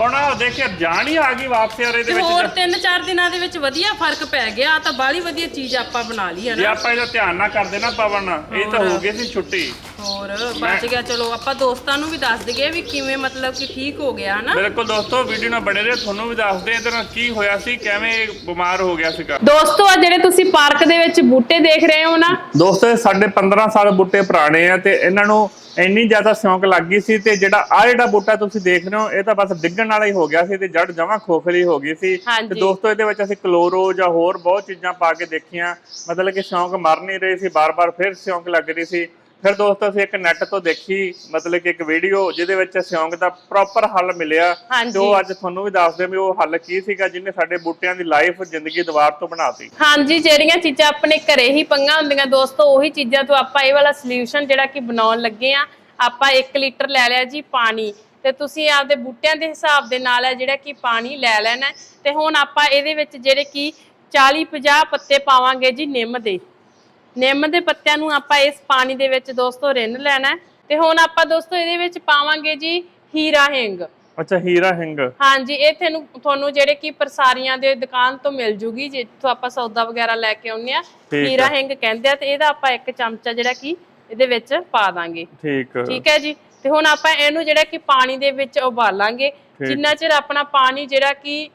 ਹੁਣ ਆਹ ਦੇਖਿਆ ਜਾਣ ਹੀ ਆ ਗਈ ਵਾਪਸ ਯਾਰ ਇਹਦੇ ਤੇ ਵਿੱਚ ਹੋਰ ਤਾਂ। ਤਿੰਨ ਚਾਰ ਦਿਨਾਂ ਦੇ ਵਿੱਚ ਵਧੀਆ ਫ਼ਰਕ ਪੈ ਗਿਆ ਆਹ ਤਾਂ ਬਾਹਲੀ ਵਧੀਆ ਚੀਜ਼ ਆਪਾਂ ਬਣਾ ਲਈ ਹੈ ਜੇ ਨਾ ਆਪਾਂ ਇਹਦਾ ਧਿਆਨ ਨਾ ਕਰਦੇ ਨਾ ਪਵਨ ਇਹ ਤਾਂ ਹੋ ਗਈ ਸੀ ਛੁੱਟੀ। ਹੋਰ ਬਚ ਗਿਆ ਚਲੋ ਆਪਾਂ ਦੋਸਤਾਂ ਨੂੰ ਵੀ ਦੱਸ ਦਈਏ ਵੀ ਕਿਵੇਂ ਮਤਲਬ ਕਿ ਠੀਕ ਹੋ ਗਿਆ ਹਨਾ। ਬਿਲਕੁਲ ਦੋਸਤੋ ਵੀਡੀਓ ਨਾਲ ਬਣੇ ਰਹੋ ਤੁਹਾਨੂੰ ਵੀ ਦੱਸਦੇ ਇਹਦੇ ਨਾਲ ਕੀ ਹੋਇਆ ਸੀ ਕਿਵੇਂ ਇਹ ਬਿਮਾਰ ਹੋ ਗਿਆ ਸੀਗਾ। ਦੋਸਤੋ ਆ ਜਿਹੜੇ ਤੁਸੀਂ ਪਾਰਕ ਦੇ ਵਿੱਚ ਬੂਟੇ ਦੇਖ ਰਹੇ ਹੋ ਨਾ। ਦੋਸਤੋ ਇਹ ਸਾਡੇ 15 ਸਾਲ ਬੂਟੇ ਪੁਰਾਣੇ ਆ ਤੇ ਇਹਨਾਂ ਨੂੰ ਇੰਨੀ ਜ਼ਿਆਦਾ ਸ਼ੌਂਕ ਲੱਗ ਗਈ ਸੀ ਤੇ ਜਿਹੜਾ ਆ ਜਿਹੜਾ ਬੂਟਾ ਤੁਸੀਂ ਦੇਖ ਰਹੇ ਹੋ ਇਹ ਤਾਂ ਬਸ ਡਿੱਗਣ ਵਾਲਾ ਹੀ ਹੋ ਗਿਆ ਸੀ ਤੇ ਜੜ ਜਮਾ ਖੋਖਲੀ ਹੋ ਗਈ ਸੀ। ਤੇ ਦੋਸਤੋ ਇਹਦੇ ਵਿੱਚ ਅਸੀਂ ਕਲੋਰੋ ਜਾਂ ਹੋਰ ਬਹੁਤ ਚੀਜ਼ਾਂ ਪਾ ਕੇ ਦੇਖੀਆਂ। ਮਤਲਬ ਕਿ ਸ਼ੌਂਕ ਮਰ ਨਹੀਂ ਰਹੇ ਸੀ ਬਾਰ-ਬਾਰ ਫਿਰ ਸ਼ੌਂਕ ਲੱਗ ਰਹੀ ਸੀ। ਫਿਰ ਦੋਸਤੋ ਅਸੀਂ ਇੱਕ ਨੈਟ ਤੋਂ ਦੇਖੀ ਮਤਲਬ ਕਿ ਇੱਕ ਵੀਡੀਓ ਜਿਹਦੇ ਵਿੱਚ ਸ਼ੌਂਕ ਦਾ ਪ੍ਰੋਪਰ ਹੱਲ ਮਿਲਿਆ। ਉਹ ਅੱਜ ਤੁਹਾਨੂੰ ਵੀ ਦੱਸਦੇ ਵੀ ਉਹ ਹੱਲ ਕੀ ਸੀਗਾ ਜਿਹਨੇ ਸਾਡੇ ਬੂਟਿਆਂ ਦੀ ਲਾਈਫ ਜ਼ਿੰਦਗੀ ਦੁਬਾਰ ਤੋਂ ਬਣਾਤੀ ਹਾਂਜੀ ਜਿਹੜੀਆਂ ਚੀਜ਼ਾਂ ਆਪਣੇ ਘਰੇ ਹੀ ਪੰਗਾ ਹੁੰਦੀਆਂ ਦੋਸਤੋ ਉਹੀ ਚੀਜ਼ਾਂ ਤੋਂ ਆਪਾਂ ਇਹ ਵਾਲਾ ਸੋਲੂਸ਼ਨ ਜਿਹੜਾ ਕਿ ਬਣਾਉਣ ਲੱਗੇ ਆ ਆਪਾਂ 1 ਲੀਟਰ ਲੈ ਲਿਆ ਜੀ ਪਾਣੀ ਤੇ ਤੁਸੀਂ ਆਪਦੇ ਬੂਟਿਆਂ ਦੇ ਹਿਸਾਬ ਦੇ ਨਾਲ ਹੈ ਜਿਹੜਾ ਕਿ ਪਾਣੀ ਲੈ ਲੈਣਾ। ਤੇ ਹੁਣ ਆਪਾਂ ਇਹਦੇ ਵਿੱਚ ਜਿਹੜੇ ਕਿ 40 50 ਪੱਤੇ ਪਾਵਾਂਗੇ ਜੀ ਨਿੰਮ ਦੇ। ਨਿੰਮ ਦੇ ਪੱਤਿਆਂ ਨੂੰ ਆਪਾਂ ਇਸ ਪਾਣੀ ਦੇ ਵਿੱਚ ਦੋਸਤੋ ਰਿੰਨ ਲੈਣਾ। ਤੇ ਹੁਣ ਆਪਾਂ ਦੋਸਤੋ ਇਹਦੇ ਵਿੱਚ ਪਾਵਾਂਗੇ ਜੀ ਹੀਰਾ ਹਿੰਗ। ਅੱਛਾ ਹੀਰਾ ਹਿੰਗ। ਹਾਂਜੀ ਇਹ ਤੁਹਾਨੂੰ ਤੁਹਾਨੂੰ ਜਿਹੜੇ ਕਿ ਪ੍ਰਸਾਰੀਆਂ ਦੇ ਦੁਕਾਨ ਤੋਂ ਮਿਲ ਜੂਗੀ ਜਿੱਥੋਂ ਆਪਾਂ ਸੌਦਾ ਵਗੈਰਾ ਲੈ ਕੇ ਆਉਂਦੇ ਆ ਹੀਰਾ ਹਿੰਗ ਕਹਿੰਦੇ ਆ ਤੇ ਇਹਦਾ ਆਪਾਂ ਇੱਕ ਚਮਚਾ ਜਿਹੜਾ ਕਿ ਇਹਦੇ ਵਿੱਚ ਪਾ ਦਾਂਗੇ। ਠੀਕ। ਠੀਕ ਹੈ ਜੀ? ਤੇ ਹੁਣ ਆਪਾਂ ਇਹਨੂੰ ਜਿਹੜਾ ਕਿ ਪਾਣੀ ਦੇ ਵਿੱਚ ਉਬਾਲਾਂਗੇ। ਜਿੰਨਾ ਚਿਰ ਆਪਣਾ ਪਾਣੀ ਜਿਹੜਾ ਕਿ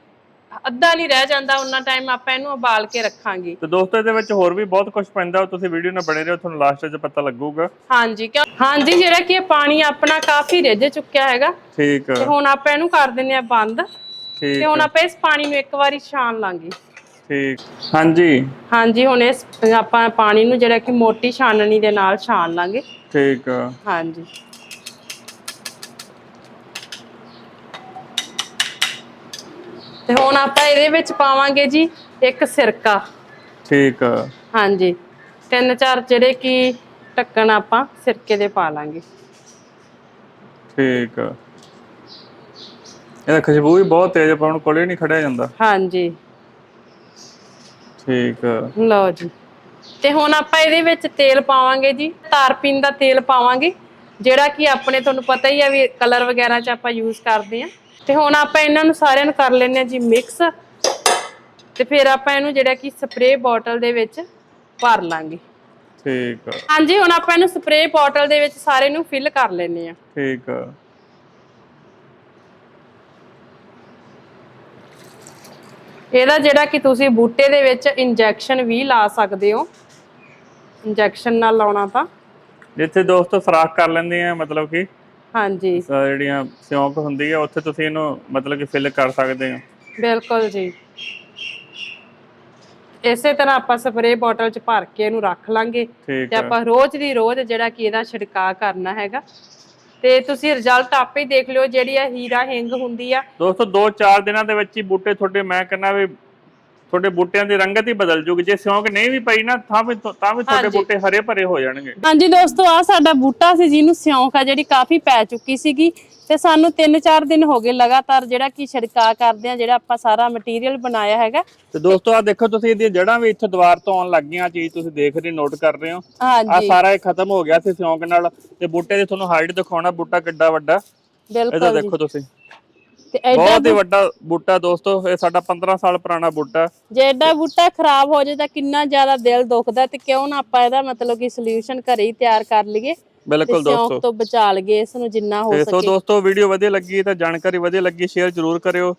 ਅੱਧਾ ਨਹੀਂ ਰਹਿ ਜਾਂਦਾ ਉਹਨਾਂ ਟਾਈਮ ਆਪਾਂ ਇਹਨੂੰ ਉਬਾਲ ਕੇ ਰੱਖਾਂਗੇ। ਤੇ ਦੋਸਤੋ ਇਹਦੇ ਵਿੱਚ ਹੋਰ ਵੀ ਬਹੁਤ ਕੁਝ ਪੈਂਦਾ ਤੁਸੀਂ ਵੀਡੀਓ ਨਾਲ ਬਣੇ ਰਹੋ ਤੁਹਾਨੂੰ ਲਾਸਟ 'ਚ ਪਤਾ ਲੱਗੂਗਾ। ਹਾਂਜੀ ਕਿਉਂ? ਹਾਂਜੀ ਜਿਹੜਾ ਕਿ ਇਹ ਪਾਣੀ ਆਪਣਾ ਕਾਫੀ ਰਿੱਝ ਚੁੱਕਿਆ ਹੈਗਾ। ਠੀਕ। ਤੇ ਹੁਣ ਆਪਾਂ ਇਹਨੂੰ ਕਰ ਦਿੰਨੇ ਆ ਬੰਦ। ਤੇ ਹੁਣ ਆਪਾਂ ਇਸ ਪਾਣੀ ਨੂੰ ਇੱਕ ਵਾਰੀ ਛਾਣ ਲਾਂਗੇ। ਠੀਕ। ਹਾਂਜੀ। ਹਾਂਜੀ ਹੁਣ ਇਸ ਆਪਾਂ ਪਾਣੀ ਨੂੰ ਜਿਹੜਾ ਕਿ ਮੋਟੀ ਛਾਨਣੀ ਦੇ ਨਾਲ ਛਾਣ ਲਾਂਗੇ। ਠੀਕ ਹਾਂਜੀ। ਤੇ ਹੁਣ ਆਪਾਂ ਇਹਦੇ ਵਿੱਚ ਪਾਵਾਂਗੇ ਜੀ ਇੱਕ ਸਿਰਕਾ। ਠੀਕ ਹਾਂਜੀ। ਤਿੰਨ ਚਾਰ ਜਿਹੜੇ ਕਿ ਢੱਕਣ ਆਪਾਂ ਸਿਰਕੇ ਦੇ ਪਾ ਲਾਂਗੇ। ਠੀਕ ਇਹਦਾ ਖੁਸ਼ਬੂ ਵੀ ਬਹੁਤ ਤੇਜ਼ ਆ, ਪਰ ਹੁਣ ਕੋਲੇ ਨਹੀਂ ਖੜਿਆ ਜਾਂਦਾ। ਹਾਂਜੀ। ਠੀਕ ਲਓ ਜੀ। ਤੇ ਹੁਣ ਆਪਾਂ ਇਹਦੇ ਵਿੱਚ ਤੇਲ ਪਾਵਾਂਗੇ ਜੀ। ਤਾਰਪੀਨ ਦਾ ਤੇਲ ਪਾਵਾਂਗੇ ਜਿਹੜਾ ਕਿ ਆਪਣੇ ਤੁਹਾਨੂੰ ਪਤਾ ਹੀ ਆ ਵੀ ਕਲਰ ਵਗੈਰਾ 'ਚ ਆਪਾਂ ਯੂਜ਼ ਕਰਦੇ ਆ। ਤੇ ਹੁਣ ਆਪਾਂ ਇਹਨਾਂ ਨੂੰ ਸਾਰਿਆਂ ਨੂੰ ਕਰ ਲੈਂਦੇ ਆ ਜੀ ਮਿਕਸ ਤੇ ਫਿਰ ਆਪਾਂ ਇਹਨੂੰ ਜਿਹੜਾ ਕਿ ਸਪਰੇਅ ਬੋਟਲ ਦੇ ਵਿੱਚ ਭਰ ਲਾਂਗੇ। ਠੀਕ ਹਾਂਜੀ ਹੁਣ ਆਪਾਂ ਇਹਨੂੰ ਸਪਰੇਅ ਬੋਟਲ ਦੇ ਵਿੱਚ ਸਾਰੇ ਨੂੰ ਫਿਲ ਕਰ ਲੈਂਦੇ ਆ। ਠੀਕ ਇਹਦਾ ਜਿਹੜਾ ਕਿ ਤੁਸੀਂ ਬੂਟੇ ਦੇ ਵਿੱਚ ਇੰਜੈਕਸ਼ਨ ਵੀ ਲਾ ਸਕਦੇ ਹੋ। ਇੰਜੈਕਸ਼ਨ ਨਾਲ ਲਾਉਣਾ ਤਾਂ। ਜਿੱਥੇ ਦੋਸਤੋ ਸਰਾਖ ਕਰ ਲੈਂਦੇ ਆ ਮਤਲਬ ਕਿ ਹਾਂਜੀ। ਜਿਹੜੀਆਂ ਸਿਉਂਕ ਹੁੰਦੀ ਆ ਉੱਥੇ ਤੁਸੀਂ ਇਹਨੂੰ ਮਤਲਬ ਕਿ ਫਿਲ ਕਰ ਸਕਦੇ ਹੋ ਬਿਲਕੁਲ ਜੀ। ਇਸੇ ਤਰ੍ਹਾਂ ਆਪਾਂ ਸਪਰੇਅ ਬੋਟਲ 'ਚ ਭਰ ਕੇ ਇਹਨੂੰ ਰੱਖ ਲਾਂਗੇ ਤੇ ਆਪਾਂ ਰੋਜ਼ ਦੀ ਰੋਜ਼ ਜਿਹੜਾ ਕਿ ਇਹਦਾ ਛਿੜਕਾਅ ਕਰਨਾ ਹੈਗਾ। ਤੇ ਤੁਸੀਂ ਰਿਜ਼ਲਟ ਆਪੇ ਹੀ ਦੇਖ ਲਿਓ ਜਿਹੜੀ ਆ ਹੀਰਾ ਹਿੰਗ ਹੁੰਦੀ ਆ। ਦੋਸਤੋ 2-4 ਦਿਨਾਂ ਦੇ ਵਿੱਚ ਹੀ ਬੂਟੇ ਤੁਹਾਡੇ ਮੈਂ ਕਹਿੰਦਾ ਵੀ ਤੁਹਾਡੇ ਬੂਟਿਆਂ ਦੀ ਰੰਗਤ ਹੀ ਬਦਲ ਜੂਗੀ। ਜੇ ਸਿਉਂਕ ਨਹੀਂ ਵੀ ਪਈ ਨਾ ਤਾਂ ਵੀ ਤਾਂ ਵੀ ਤੁਹਾਡੇ। ਬੂਟੇ ਹਰੇ ਭਰੇ ਹੋ ਜਾਣਗੇ। ਹਾਂਜੀ ਦੋਸਤੋ ਆ ਸਾਡਾ ਬੂਟਾ ਸੀ ਜਿਹਨੂੰ ਸਿਉਂਕ ਆ ਜਿਹੜੀ ਕਾਫੀ ਪੈ ਚੁੱਕੀ ਸੀਗੀ ਤੇ ਸਾਨੂੰ 3-4 ਦਿਨ ਹੋ ਗਏ ਲਗਾਤਾਰ ਜਿਹੜਾ ਕਿ ਛਿੜਕਾਅ ਕਰਦੇ ਆ ਜਿਹੜਾ ਆਪਾਂ ਸਾਰਾ ਮਟੀਰੀਅਲ ਬਣਾਇਆ ਹੈਗਾ। ਤੇ ਦੋਸਤੋ ਆ ਦੇਖੋ ਤੁਸੀਂ ਇਹਦੀਆਂ ਜੜਾਂ ਵੀ ਇੱਥੇ ਦੀਵਾਰ ਤੋਂ ਆਉਣ ਲੱਗ ਗਈਆਂ ਚੀਜ਼ ਤੁਸੀਂ ਦੇਖ ਰਹੇ ਨੋਟ ਕਰ ਰਹੇ ਹੋ। ਆ ਸਾਰਾ ਇਹ ਖਤਮ ਹੋ ਗਿਆ ਸੀ ਸਿਉਂਕ ਨਾਲ। ਤੇ ਬੂਟੇ ਦੀ ਤੁਹਾਨੂੰ ਹਾਈਟ ਦਿਖਾਉਣਾ ਬੂਟਾ ਕਿੱਡਾ ਵੱਡਾ। ਇਹਦਾ ਬਿਲਕੁਲ ਦੇਖੋ ਤੁਸੀਂ। ਤੇ ਐਡਾ ਬਹੁਤ ਹੀ ਵੱਡਾ ਬੂਟਾ ਦੋਸਤੋ ਇਹ ਸਾਡਾ 15 ਸਾਲ ਪੁਰਾਣਾ ਬੂਟਾ। ਜੇ ਐਡਾ ਬੂਟਾ ਖਰਾਬ ਹੋ ਜਾਏ ਤਾਂ ਕਿੰਨਾ ਜ਼ਿਆਦਾ ਦਿਲ ਦੁਖਦਾ ਤੇ ਕਿਉਂ ਨਾ ਆਪਾਂ ਇਹਦਾ ਮਤਲਬ ਕਿ ਸੋਲੂਸ਼ਨ ਘਰੇ ਹੀ ਤਿਆਰ ਕਰ ਲਈਏ ਬਿਲਕੁਲ ਦੋਸਤੋ। ਤੋਂ ਬਚਾ ਲਈਏ ਇਸ ਨੂੰ ਜਿੰਨਾ ਹੋ ਸੋ ਸਕੇ। ਦੋਸਤੋ ਵੀਡੀਓ ਵਧੀਆ ਲੱਗੀ ਤਾਂ ਜਾਣਕਾਰੀ ਵਧੀਆ ਲੱਗੀ ਸ਼ੇਅਰ ਜ਼ਰੂਰ ਕਰਿਓ।